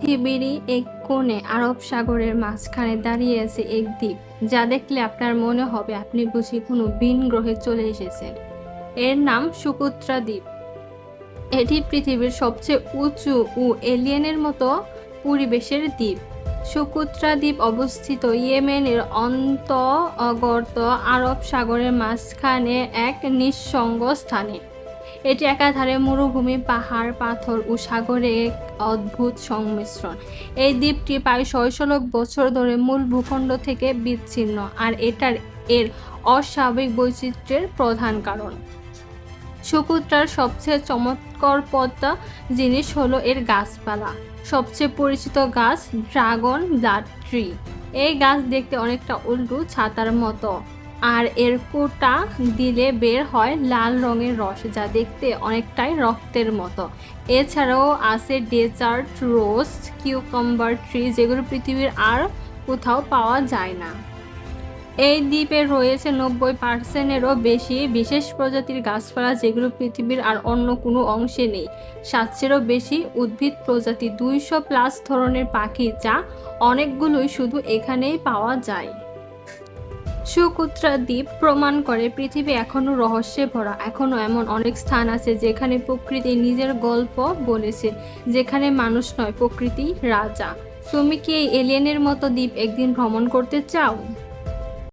পৃথিবীরই এক কোণে আরব সাগরের মাঝখানে দাঁড়িয়ে আছে এক দ্বীপ, যা দেখলে আপনার মনে হবে আপনি বুঝি কোনো ভিন গ্রহে চলে এসেছেন। এর নাম সুকুত্রা দ্বীপ। এটি পৃথিবীর সবচেয়ে উঁচু ও এলিয়েনের মতো পরিবেশের দ্বীপ। সুকুত্রা দ্বীপ অবস্থিত ইয়েমেনের অন্তর্গত আরব সাগরের মাঝখানে এক নিঃসঙ্গ স্থানে। এটি একাধারে মরুভূমি, পাহাড়, পাথর ও সাগরে এক অদ্ভুত সংমিশ্রণ। এই দ্বীপটি প্রায় ছয়শো বছর ধরে মূল ভূখণ্ড থেকে বিচ্ছিন্ন, আর এটার এর অস্বাভাবিক বৈচিত্র্যের প্রধান কারণ। সুকুত্রার সবচেয়ে চমৎকার পদ্মা জিনিস হলো এর গাছপালা। সবচেয়ে পরিচিত গাছ ড্রাগন ব্লাড ট্রি। এই গাছ দেখতে অনেকটা উল্টু ছাতার মতো। আর এর কোটা দিলে বের হয় লাল রঙের রস, যা দেখতে অনেকটাই রক্তের মতো। এছাড়াও আছে ডেজার্ট রোজ কিউকাম্বার ট্রি, যেগুলো পৃথিবীর আর কোথাও পাওয়া যায় না। এই দ্বীপে রয়েছে নব্বই পার্সেন্টেরও বেশি বিশেষ প্রজাতির গাছপালা, যেগুলো পৃথিবীর আর অন্য কোনো অংশে নেই। সাতশেরও বেশি উদ্ভিদ প্রজাতি, দুইশো প্লাস ধরনের পাখি, যা অনেকগুলোই শুধু এখানেই পাওয়া যায়। সুকুত্রা দ্বীপ প্রমাণ করে পৃথিবী এখনও রহস্যে ভরা, এখনও এমন অনেক স্থান আছে যেখানে প্রকৃতি নিজের গল্প বলেছে, যেখানে মানুষ নয়, প্রকৃতি রাজা। তুমি কি এই এলিয়েনের মতো দ্বীপ একদিন ভ্রমণ করতে চাও?